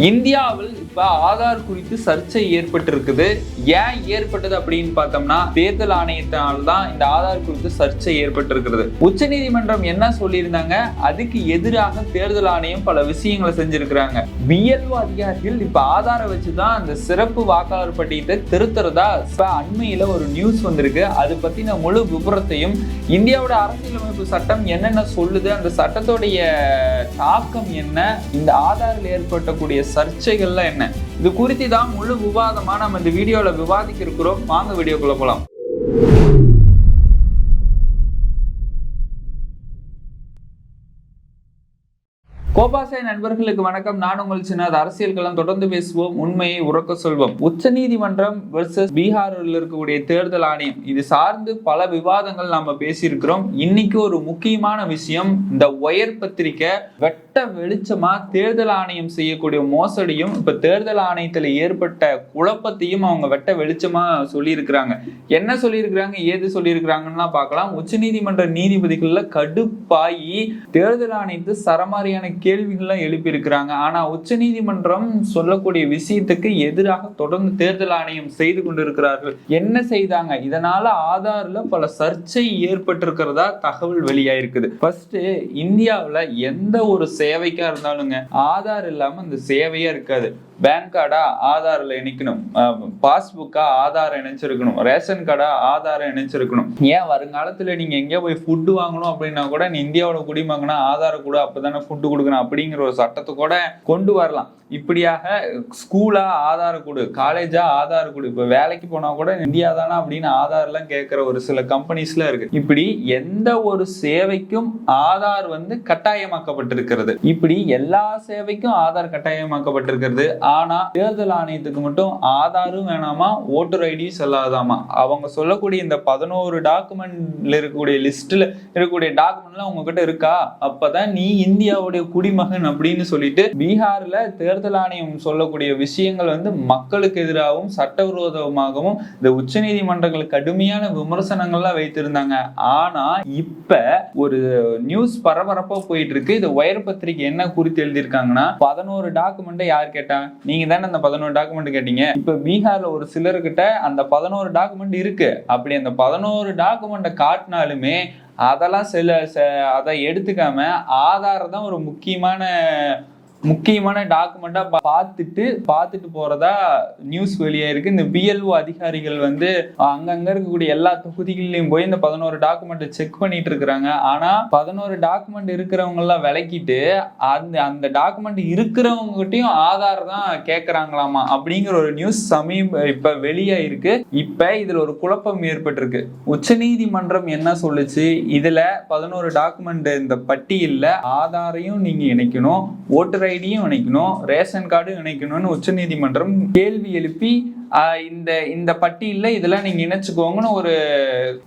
இந்தியாவில் இப்ப ஆதார் குறித்து சர்ச்சை ஏற்பட்டிருக்குது. ஏன் ஏற்பட்டது அப்படின்னு பார்த்தோம்னா தேர்தல் ஆணையத்தினால்தான் இந்த ஆதார் குறித்து சர்ச்சை ஏற்பட்டிருக்கிறது. உச்சநீதிமன்றம் என்ன சொல்லியிருந்தாங்க? அதுக்கு எதிராக தேர்தல் ஆணையம் பல விஷயங்களை செஞ்சிருக்கிறாங்க. பிஎல்ஓ அதிகாரிகள் இப்ப ஆதாரை வச்சுதான் அந்த சிறப்பு வாக்காளர் பட்டியலை திருத்துறதா இப்ப அண்மையில ஒரு நியூஸ் வந்திருக்கு. அது பத்தின முழு விபரத்தையும் இந்தியாவோட அரசியலமைப்பு சட்டம் என்னென்ன சொல்லுது? அந்த சட்டத்துடைய தாக்கம் என்ன? இந்த ஆதாரில் ஏற்பட்டக்கூடிய சர்ச்சைகள்லாம் என்ன? இது குறித்து தான் முழு விவாதமா நம்ம இந்த வீடியோவில் விவாதிக்க இருக்கிறோம் வாங்க வீடியோக்குள்ள போகலாம் கோபாசை நண்பர்களுக்கு வணக்கம். நான் உங்கள் சின்னது அரசியல்களம் தொடர்ந்து பேசுவோம். உண்மையை உறக்க சொல்வோம். உச்சநீதிமன்றம் வெர்சஸ் பீகாரில் இருக்கக்கூடிய தேர்தல் ஆணையம். இது சார்ந்து பல விவாதங்கள் நாம பேசியிருக்கிறோம். இன்னைக்கு ஒரு முக்கியமான விஷயம் இந்த ஒயர் பத்திரிகை வெட்ட வெளிச்சமா தேர்தல் ஆணையம் செய்யக்கூடிய மோசடியும் இப்ப தேர்தல் ஆணையத்துல ஏற்பட்ட குழப்பத்தையும் அவங்க வெட்ட வெளிச்சமா சொல்லியிருக்கிறாங்க. என்ன சொல்லியிருக்கிறாங்க? ஏது சொல்லியிருக்கிறாங்கன்னா பார்க்கலாம். உச்சநீதிமன்ற நீதிபதிகள்ல கடுப்பாயி தேர்தல் ஆணையத்து சரமாரியான கேள்விகள்லாம் எழுப்பியிருக்கிறாங்க. ஆனா உச்சநீதிமன்றம் சொல்லக்கூடிய விஷயத்துக்கு எதிராக தொடர்ந்து தேர்தல் ஆணையம் செய்து கொண்டிருக்கிறார்கள். என்ன செய்தாங்க? இதனால ஆதார்ல பல சர்ச்சை ஏற்பட்டிருக்கிறதா தகவல் வெளியாயிருக்குது. ஃபர்ஸ்ட் இந்தியாவுல எந்த ஒரு சேவைக்கா இருந்தாலுங்க ஆதார் இல்லாம அந்த சேவையே இருக்காது. பேங்க் கார்டா ஆதாரில் இணைக்கணும். பாஸ்புக்கா ஆதார் இணைச்சிருக்கணும். ரேஷன் கார்டா ஆதாரம் இணைச்சிருக்கணும். ஏன் வருங்காலத்தில் நீங்கள் எங்கேயோ போய் ஃபுட்டு வாங்கணும் அப்படின்னா கூட நீ இந்தியாவோட குடிமகனா ஆதாரம் கூட அப்பதானே ஃபுட்டு கொடுக்கணும் அப்படிங்கிற ஒரு சட்டத்தை கூட கொண்டு வரலாம். இப்படியாக ஸ்கூலா ஆதார் கொடு காலேஜா ஆதார் கொடு. இப்போ வேலைக்கு போனா கூட இந்தியா தானே அப்படின்னு ஆதார்லாம் கேட்குற ஒரு சில கம்பெனிஸ்ல இருக்கு. இப்படி எந்த ஒரு சேவைக்கும் ஆதார் வந்து கட்டாயமாக்கப்பட்டிருக்கிறது. இப்படி எல்லா சேவைக்கும் ஆதார் கட்டாயமாக்கப்பட்டிருக்கிறது. ஆனா தேர்தல் ஆணையத்துக்கு மட்டும் ஆதாரும் வேணாமா ஓட்டர் ஐடியும் செல்லாதாமா? அவங்க சொல்லக்கூடிய இந்த பதினோரு டாக்குமெண்ட்ல இருக்கக்கூடிய லிஸ்ட்ல இருக்கக்கூடிய டாக்குமெண்ட்லாம் உங்ககிட்ட இருக்கா? அப்பதான் நீ இந்தியாவுடைய குடிமகன் அப்படின்னு சொல்லிட்டு பீகார்ல தேர்தல் ஆணையம் சொல்லக்கூடிய விஷயங்கள் வந்து மக்களுக்கு எதிராகவும் சட்டவிரோதமாகவும் இந்த உச்சநீதிமன்றங்கள் கடுமையான விமர்சனங்கள்லாம் வைத்திருந்தாங்க. ஆனா இப்ப ஒரு நியூஸ் பரபரப்பா போயிட்டு இருக்கு. இது ஒயர் பத்திரிகை என்ன குறித்து எழுதியிருக்காங்கன்னா பதினோரு டாக்குமெண்ட்டை யார் கேட்டா? நீங்க தானே அந்த பதினோரு டாக்குமெண்ட் கேட்டீங்க? இப்ப பீகார்ல ஒரு சிலர்கிட்ட அந்த பதினோரு டாக்குமெண்ட் இருக்கு. அப்படி அந்த பதினோரு டாக்குமெண்ட்டை காட்டினாலுமே அதெல்லாம் சில ச- அதை எடுத்துக்காம ஆதார் தான் ஒரு முக்கியமான முக்கியமான டாக்குமெண்டா பார்த்துட்டு பார்த்துட்டு போறதா நியூஸ் வெளியாயிருக்கு இந்த பிஎல்ஓ அதிகாரிகள் வந்து அங்கங்க இருக்கக்கூடிய எல்லா தொகுதிகளிலையும் போய் இந்த பதினோரு டாக்குமெண்ட்டை செக் பண்ணிட்டு இருக்கிறாங்க. ஆனா பதினோரு டாக்குமெண்ட் இருக்கிறவங்க எல்லாம் விளக்கிட்டு அந்த அந்த டாக்குமெண்ட் இருக்கிறவங்ககிட்டயும் ஆதார் தான் கேட்கறாங்களாமா அப்படிங்கிற ஒரு நியூஸ் சமீப இப்ப வெளியாயிருக்கு இப்ப இதுல ஒரு குழப்பம் ஏற்பட்டிருக்கு. உச்சநீதிமன்றம் என்ன சொல்லுச்சு? இதுல பதினோரு டாக்குமெண்ட் இந்த பட்டியல்ல ஆதாரையும் நீங்க இணைக்கணும். ஓட்டர் ஐடியும் இணைக்கணும் ரேஷன் கார்டும் இணைக்கணும்னு உச்சநீதிமன்றம் கேள்வி எழுப்பி ஆஹ் இந்த இந்த பட்டியலில் இதெல்லாம் நீங்க இணைச்சுக்கோங்கன்னு ஒரு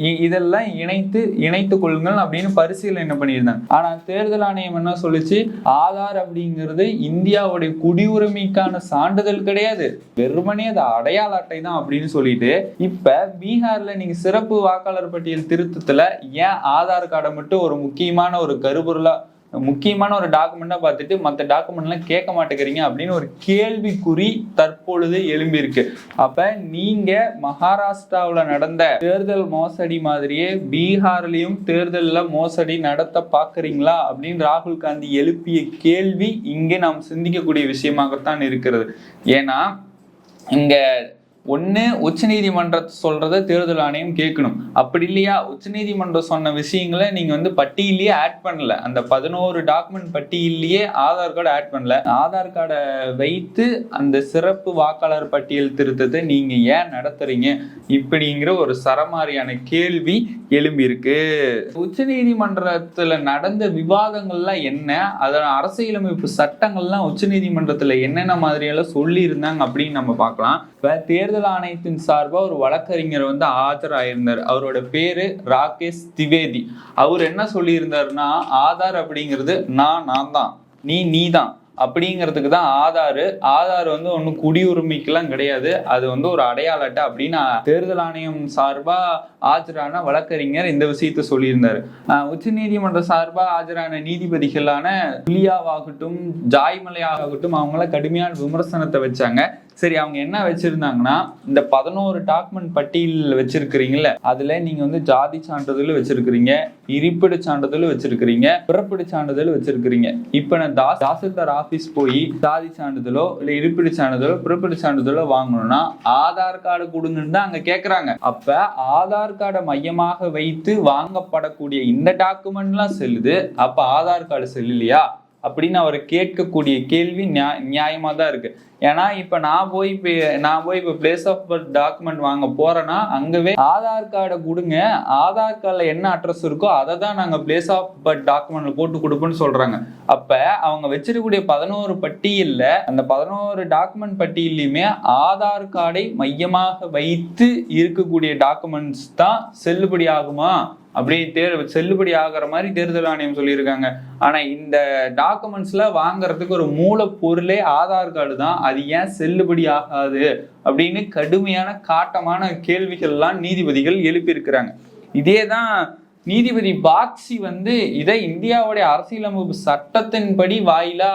இ- இதெல்லாம் இணைத்து இணைத்து கொள்ளுங்கள் அப்படின்னு பரிசீலனை பண்ணியிருந்தாங்க. ஆனா தேர்தல் ஆணையம் என்ன சொல்லுச்சு? ஆதார் அப்படிங்கிறது இந்தியாவுடைய குடியுரிமைக்கான சான்றிதழ் கிடையாது. வெறுமனே அது அடையாள அட்டை தான் அப்படின்னு சொல்லிட்டு இப்ப பீகார்ல நீங்க சிறப்பு வாக்காளர் பட்டியல் திருத்தத்துல ஏன் ஆதார் கார்டை மட்டும் ஒரு முக்கியமான ஒரு கருபொருளாக முக்கியமான ஒரு டாக்குமெண்ட்டாக பார்த்துட்டு மற்ற டாக்குமெண்ட்லாம் கேட்க மாட்டேங்கிறீங்க அப்படின்னு ஒரு கேள்விக்குறி தற்பொழுது எழும்பியிருக்கு. அப்போ நீங்கள் மகாராஷ்டிராவில் நடந்த தேர்தல் மோசடி மாதிரியே பீகார்லேயும் தேர்தலில் மோசடி நடத்த பார்க்குறீங்களா அப்படின்னு ராகுல் காந்தி எழுப்பிய கேள்வி இங்கே நாம் சிந்திக்கக்கூடிய விஷயமாகத்தான் இருக்கிறது. ஏன்னா இங்கே ஒன்று உச்சநீதிமன்றத்தை சொல்கிறத தேர்தல் ஆணையம் கேட்கணும். அப்படி இல்லையா? உச்சநீதிமன்றம் சொன்ன விஷயங்களை நீங்கள் வந்து பட்டியலையே ஆட் பண்ணல. அந்த பதினோரு டாக்குமெண்ட் பட்டியலையே ஆதார் கார்டு ஆட் பண்ணல. ஆதார் கார்டை வைத்து அந்த சிறப்பு வாக்காளர் பட்டியல் திருத்தத்தை நீங்கள் ஏன் நடத்துறீங்க? இப்படிங்கிற ஒரு சரமாரியான கேள்வி எழும்பியிருக்கு. உச்சநீதிமன்றத்தில் நடந்த விவாதங்கள்லாம் என்ன? அதன் அரசியலமைப்பு சட்டங்கள்லாம் உச்சநீதிமன்றத்தில் என்னென்ன மாதிரியெல்லாம் சொல்லியிருந்தாங்க அப்படின்னு நம்ம பார்க்கலாம். இப்போ தேர்தல் ஆணையத்தின் சார்பாக ஒரு வழக்கறிஞர் வந்து ஆஜராயிருந்தார். அவரோட பேரு ராகேஷ் திவேதி. அவர் என்ன சொல்லியிருந்தாருன்னா ஆதார் அப்படிங்கிறது நான் நான் தான் நீ நீ தான் அப்படிங்கிறதுக்கு தான் ஆதார். ஆதார் வந்து ஒன்றும் குடியுரிமைக்கெல்லாம் கிடையாது. அது வந்து ஒரு அடையாள அட்டை அப்படின்னு தேர்தல் ஆணையம் சார்பாக ஆஜரான வழக்கறிஞர் இந்த விஷயத்த சொல்லியிருந்தாரு. உச்ச நீதிமன்ற சார்பாக ஆஜரான நீதிபதிகளான புலியாவாகட்டும் ஜாய்மலையாகட்டும் அவங்கள கடுமையான விமர்சனத்தை வச்சாங்க. சரி அவங்க என்ன வச்சிருந்தாங்கன்னா இந்த பதினோரு டாக்குமெண்ட் பட்டியல் வச்சிருக்கிறீங்கல்ல அதுல நீங்க வந்து ஜாதி சான்றிதழ் வச்சிருக்கிறீங்க இருப்பிட சான்றிதழ் வச்சிருக்கிறீங்க பிறப்பிட சான்றிதழ் வச்சிருக்கிறீங்க. இப்ப நான் தாசில்தார் ஆஃப் ஆஃபீஸ் போய் சாதி சான்றிதழோ இல்லை இருப்பிட சான்றிதழோ பிறப்பிட சான்றிதழோ வாங்கணும்னா ஆதார் கார்டு கொடுங்கன்னு தான் அங்க கேட்குறாங்க அப்ப ஆதார் கார்டை மையமாக வைத்து வாங்கப்படக்கூடிய இந்த டாக்குமெண்ட்லாம் செல்லுது. அப்போ ஆதார் கார்டு செல்லு இல்லையா அப்படின்னு அவர் கேட்கக்கூடிய கேள்வி நியாயமாக தான் இருக்கு. ஏன்னா இப்ப நான் போய் இப்போ நான் போய் இப்போ பிளேஸ் ஆஃப் பர்த் டாக்குமெண்ட் வாங்க போறேன்னா அங்கவே ஆதார் கார்டை கொடுங்க. ஆதார் கார்டில் என்ன அட்ரஸ் இருக்கோ அதை தான் நாங்கள் பிளேஸ் ஆஃப் பர்த் டாக்குமெண்ட்ல போட்டு கொடுப்போம்னு சொல்றாங்க. அப்ப அவங்க வச்சிருக்கக்கூடிய பதினோரு பட்டியலில் அந்த பதினோரு டாக்குமெண்ட் பட்டியலையுமே ஆதார் கார்டை மையமாக வைத்து இருக்கக்கூடிய டாக்குமெண்ட்ஸ் தான் செல்லுபடி ஆகுமா அப்படி தேர் செல்லுபடி ஆகிற மாதிரி தேர்தல் ஆணையம் சொல்லியிருக்காங்க. ஆனா இந்த டாக்குமெண்ட்ஸ்ல வாங்குறதுக்கு ஒரு மூலப்பொருளே ஆதார் கார்டு தான். அது ஏன் செல்லுபடி ஆகாது? அப்படின்னு கடுமையான காட்டமான கேள்விகள்லாம் நீதிபதிகள் எழுப்பியிருக்கிறாங்க. இதே தான் நீதிபதி பாக்ஸி வந்து இதை இந்தியாவுடைய அரசியலமைப்பு சட்டத்தின்படி வாயிலா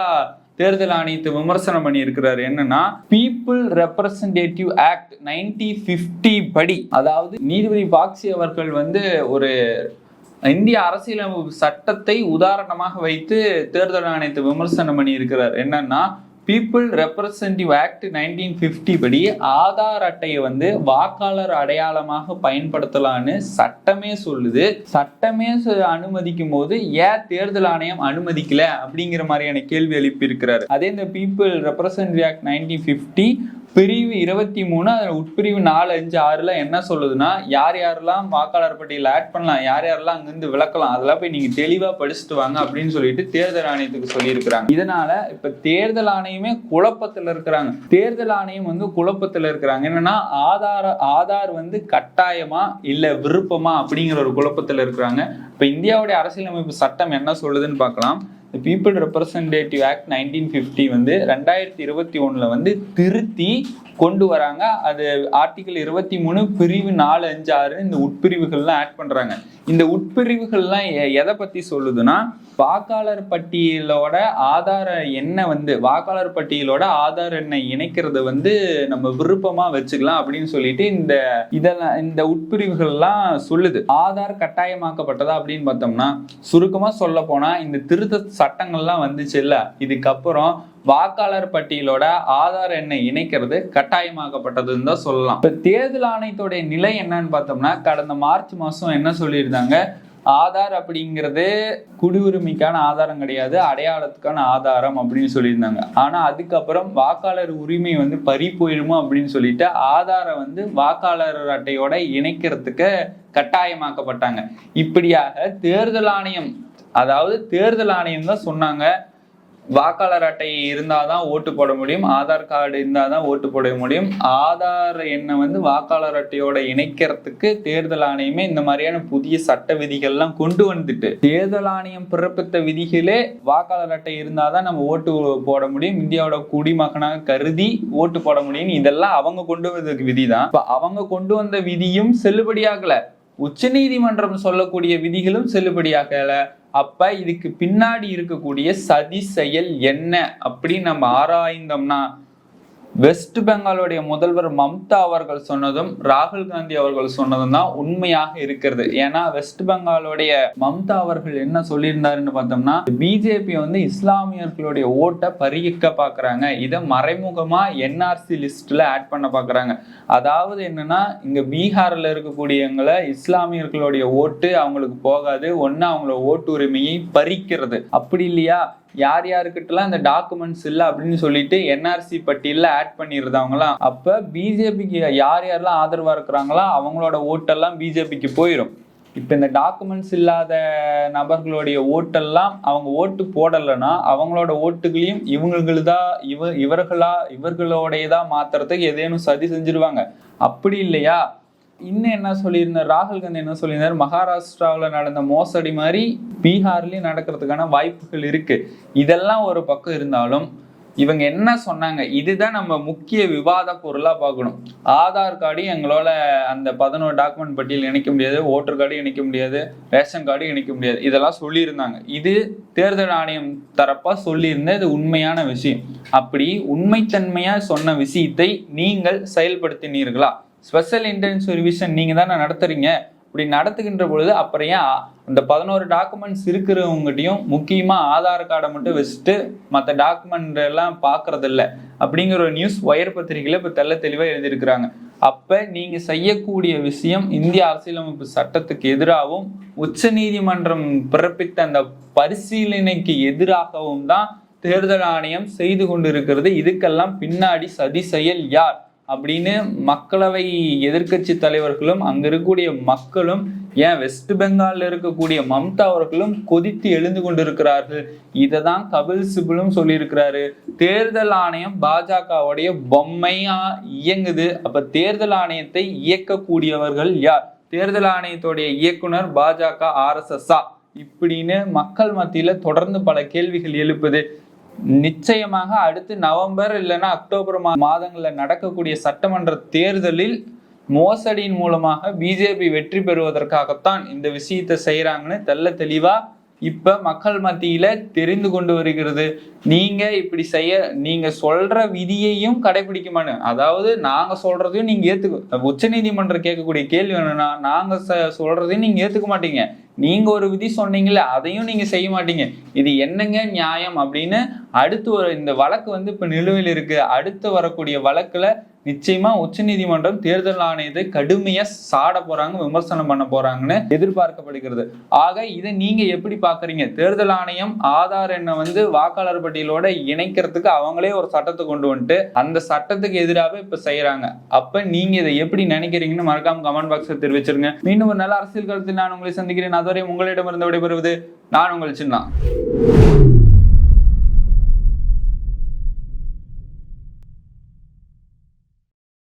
தேர்தல் ஆணையத்தை விமர்சனம் பண்ணியிருக்கிறார் என்னன்னா people representative act ninety fifty படி அதாவது நீதிபதி பாக்சி அவர்கள் வந்து ஒரு இந்திய அரசியலமைப்பு சட்டத்தை உதாரணமாக வைத்து தேர்தல் ஆணையத்தை விமர்சனம் பண்ணியிருக்கிறார். என்னன்னா people representative act nineteen fifty படி ஆதார் அட்டையை வந்து வாக்காளர் அடையாளமாக பயன்படுத்தலான்னு சட்டமே சொல்லுது. சட்டமே அனுமதிக்கும் போது ஏன் தேர்தல் ஆணையம் அனுமதிக்கல? அப்படிங்கிற மாதிரியான கேள்வி எழுப்பியிருக்கிறார். அதே இந்த people representative act nineteen fifty பிரிவு இருபத்தி மூணு அதில் உட்பிரிவு நாலு அஞ்சு ஆறுல என்ன சொல்லுதுன்னா யார் யாரெல்லாம் வாக்காளர் பட்டியலில் ஆட் பண்ணலாம் யார் யாரெல்லாம் அங்கிருந்து விளக்கலாம் அதெல்லாம் போய் நீங்க தெளிவா படிச்சுட்டு வாங்க அப்படின்னு சொல்லிட்டு தேர்தல் ஆணையத்துக்கு சொல்லியிருக்கிறாங்க. இதனால இப்ப தேர்தல் ஆணையமே குழப்பத்தில் இருக்கிறாங்க. தேர்தல் ஆணையம் வந்து குழப்பத்தில் இருக்கிறாங்க. என்னன்னா ஆதார ஆதார் வந்து கட்டாயமா இல்ல விருப்பமா அப்படிங்கிற ஒரு குழப்பத்தில் இருக்கிறாங்க. இப்ப இந்தியாவுடைய அரசியலமைப்பு சட்டம் என்ன சொல்லுதுன்னு பார்க்கலாம். People representative act nineteen fifty வந்து ரெண்டாயிரத்தி இருபத்தி ஒன்றில் வந்து திருத்தி கொண்டு வராங்க. அது ஆர்டிகல் இருபத்தி மூணு பிரிவு நாலு அஞ்சு ஆறு இந்த உட்பிரிவுகள்லாம் ஆட் பண்ணுறாங்க இந்த உட்பிரிவுகள்லாம் எதை பற்றி சொல்லுதுன்னா வாக்காளர் பட்டியலோட ஆதார எண்ணை வந்து வாக்காளர் பட்டியலோட ஆதார எண்ணை இணைக்கிறத வந்து நம்ம விருப்பமாக வச்சுக்கலாம் அப்படின்னு சொல்லிட்டு இந்த இதெல்லாம் இந்த உட்பிரிவுகள்லாம் சொல்லுது. ஆதார் கட்டாயமாக்கப்பட்டதா அப்படின்னு பார்த்தோம்னா சுருக்கமாக சொல்ல போனால் இந்த திருத்த சட்டங்கள்லாம் வந்துச்சு இல்லை இதுக்கப்புறம் வாக்காளர் பட்டியலோட ஆதார் எண்ணை இணைக்கிறது கட்டாயமாக்கப்பட்டதுன்னு தான் சொல்லலாம். இப்போ தேர்தல் ஆணையத்துடைய நிலை என்னன்னு பார்த்தோம்னா கடந்த மார்ச் மாதம் என்ன சொல்லியிருந்தாங்க? ஆதார் அப்படிங்கிறது குடியுரிமைக்கான ஆதாரம் கிடையாது அடையாளத்துக்கான ஆதாரம் அப்படின்னு சொல்லியிருந்தாங்க. ஆனால் அதுக்கப்புறம் வாக்காளர் உரிமை வந்து பறி போயிடுமோ அப்படின்னு சொல்லிட்டு ஆதாரை வந்து வாக்காளர் அட்டையோட இணைக்கிறதுக்கு கட்டாயமாக்கப்பட்டாங்க. இப்படியாக தேர்தல் ஆணையம் அதாவது தேர்தல் ஆணையம் தான் சொன்னாங்க. வாக்காளர் அட்டை இருந்தால் தான் ஓட்டு போட முடியும். ஆதார் கார்டு இருந்தால் தான் ஓட்டு போட முடியும். ஆதார் எண்ணை வந்து வாக்காளர் அட்டையோட இணைக்கிறதுக்கு தேர்தல் ஆணையமே இந்த மாதிரியான புதிய சட்ட விதிகள்லாம் கொண்டு வந்துட்டு தேர்தல் ஆணையம் பிறப்பித்த விதிகளே வாக்காளர் அட்டை இருந்தால் தான் நம்ம ஓட்டு போட முடியும். இந்தியாவோட குடிமகனாக கருதி ஓட்டு போட முடியும். இதெல்லாம் அவங்க கொண்டு வந்ததுக்கு விதி தான் இப்போ அவங்க கொண்டு வந்த விதியும் செல்லுபடியாகல. உச்ச நீதிமன்றம் சொல்லக்கூடிய விதிகளும் செல்லுபடியாகல. அப்ப இதுக்கு பின்னாடி இருக்கக்கூடிய சதி செயல் என்ன அப்படின்னு நம்ம ஆராய்ந்தோம்னா வெஸ்ட் பெங்காலுடைய முதல்வர் மம்தா அவர்கள் சொன்னதும் ராகுல் காந்தி அவர்கள் சொன்னதும் தான் உண்மையாக இருக்கிறது. ஏன்னா வெஸ்ட் பெங்காலுடைய மம்தா அவர்கள் என்ன சொல்லியிருந்தாருன்னு பார்த்தோம்னா பிஜேபி வந்து இஸ்லாமியர்களுடைய ஓட்டை பறிக்க பார்க்குறாங்க. இதை மறைமுகமா என்ஆர்சி லிஸ்ட்ல ஆட் பண்ண பார்க்குறாங்க. அதாவது என்னன்னா இங்க பீகார்ல இருக்கக்கூடியவங்களை இஸ்லாமியர்களுடைய ஓட்டு அவங்களுக்கு போகாது. ஒன்னு அவங்களோட ஓட்டு உரிமையை பறிக்கிறது. அப்படி இல்லையா? யார் யாருக்கிட்டலாம் இந்த டாக்குமெண்ட்ஸ் இல்லை அப்படின்னு சொல்லிட்டு என்ஆர்சி பட்டியலில் ஆட் பண்ணிடுறதவங்களாம் அப்போ பிஜேபிக்கு யார் யாரெல்லாம் ஆதரவாக இருக்கிறாங்களோ அவங்களோட ஓட்டெல்லாம் பிஜேபிக்கு போயிடும் இப்போ இந்த டாக்குமெண்ட்ஸ் இல்லாத நபர்களுடைய ஓட்டெல்லாம் அவங்க ஓட்டு போடலைன்னா அவங்களோட ஓட்டுகளையும் இவங்களுதா இவ இவர்களா இவர்களோடையதா மாத்துறதுக்கு ஏதேனும் சதி செஞ்சிருவாங்க. அப்படி இல்லையா? இன்னும் என்ன சொல்லியிருந்தார்? ராகுல் காந்தி என்ன சொல்லியிருந்தார்? மகாராஷ்டிராவில் நடந்த மோசடி மாதிரி பீகார்லேயும் நடக்கிறதுக்கான வாய்ப்புகள் இருக்கு. இதெல்லாம் ஒரு பக்கம் இருந்தாலும் இவங்க என்ன சொன்னாங்க? இதுதான் நம்ம முக்கிய விவாத பொருளாக பார்க்கணும். ஆதார் கார்டையும் எங்களால் அந்த பதினோரு டாக்குமெண்ட் பட்டியல் இணைக்க முடியாது. ஓட்டர் கார்டு இணைக்க முடியாது. ரேஷன் கார்டு இணைக்க முடியாது. இதெல்லாம் சொல்லியிருந்தாங்க. இது தேர்தல் ஆணையம் தரப்பாக சொல்லியிருந்த இது உண்மையான விஷயம். அப்படி உண்மைத்தன்மையாக சொன்ன விஷயத்தை நீங்கள் செயல்படுத்தினீர்களா? ஸ்பெஷல் இன்டென்ஸ் ரிவிஷன் நீங்கள் தானே நடத்துறீங்க? இப்படி நடத்துகின்ற பொழுது அப்புறம் ஏன் அந்த பதினோரு டாக்குமெண்ட்ஸ் இருக்கிறவங்ககிட்டையும் முக்கியமாக ஆதார் கார்டை மட்டும் வச்சுட்டு மற்ற டாக்குமெண்ட் எல்லாம் பாக்குறது அப்படிங்கிற ஒரு நியூஸ் ஒயர் பத்திரிகையில் இப்போ தெள்ள தெளிவாக எழுதியிருக்கிறாங்க. அப்போ நீங்கள் செய்யக்கூடிய விஷயம் இந்திய அரசியலமைப்பு சட்டத்துக்கு எதிராகவும் உச்ச நீதிமன்றம் பிறப்பித்த அந்த பரிசீலனைக்கு எதிராகவும் தான் தேர்தல் ஆணையம் செய்து கொண்டிருக்கிறது. இதுக்கெல்லாம் பின்னாடி சதி செயல் யார்? அப்படின்னு மக்களவை எதிர்க்கட்சி தலைவர்களும் அங்க இருக்கக்கூடிய மக்களும் ஏன் வெஸ்ட் பெங்கால்ல இருக்கக்கூடிய மம்தா அவர்களும் கொதித்து எழுந்து கொண்டிருக்கிறார்கள். இதை தான் கபில் சிபிலும் சொல்லியிருக்கிறாரு. தேர்தல் ஆணையம் பாஜகவுடைய பொம்மையா இயங்குது. அப்ப தேர்தல் ஆணையத்தை இயக்கக்கூடியவர்கள் யார்? தேர்தல் ஆணையத்துடைய இயக்குனர் பாஜக ஆர்எஸ்எஸ்ஆ இப்படின்னு மக்கள் மத்தியில தொடர்ந்து பல கேள்விகள் எழுப்புது. நிச்சயமாக அடுத்து நவம்பர் இல்லைன்னா அக்டோபர் மா நடக்கக்கூடிய சட்டமன்ற தேர்தலில் மோசடியின் மூலமாக பிஜேபி வெற்றி பெறுவதற்காகத்தான் இந்த விஷயத்தை செய்கிறாங்கன்னு தெள்ள தெளிவாக இப்போ மக்கள் மத்தியில் தெரிந்து கொண்டு வருகிறது. நீங்கள் இப்படி செய்ய நீங்கள் சொல்கிற விதியையும் கடைபிடிக்குமானு அதாவது நாங்கள் சொல்கிறதையும் நீங்கள் ஏற்றுக்க உச்சநீதிமன்றம் கேட்கக்கூடிய கேள்வி என்னென்னா நாங்கள் ச- சொல்கிறதையும் நீங்கள் ஏற்றுக்க மாட்டீங்க. நீங்க ஒரு விதி சொன்னீங்கல்ல அதையும் நீங்க செய்ய மாட்டீங்க. இது என்னங்க நியாயம் அப்படின்னு அடுத்து ஒரு இந்த வழக்கு வந்து இப்ப நிலுவையில் இருக்கு. அடுத்து வரக்கூடிய வழக்குல நிச்சயமா உச்சநீதிமன்றம் தேர்தல் ஆணையத்தை கடுமையா சாட போறாங்க விமர்சனம் பண்ண போறாங்கன்னு எதிர்பார்க்கப்படுகிறது. ஆக இதை நீங்க எப்படி பாக்குறீங்க? தேர்தல் ஆணையம் ஆதார் எண்ணை வந்து வாக்காளர் பட்டியலோட இணைக்கிறதுக்கு அவங்களே ஒரு சட்டத்தை கொண்டு வந்துட்டு அந்த சட்டத்துக்கு எதிராக இப்ப செய்யறாங்க. அப்ப நீங்க இதை எப்படி நினைக்கிறீங்கன்னு மறக்காம கமெண்ட் பாக்ஸ்ல தெரிவிச்சிருங்க. மீண்டும் ஒரு நல்ல அரசியல் கருத்தில் நான் உங்களை சந்திக்கிறேன். அதுவரை உங்களிடமிருந்து விடைபெறுவது நான் உங்கள் சின்ன.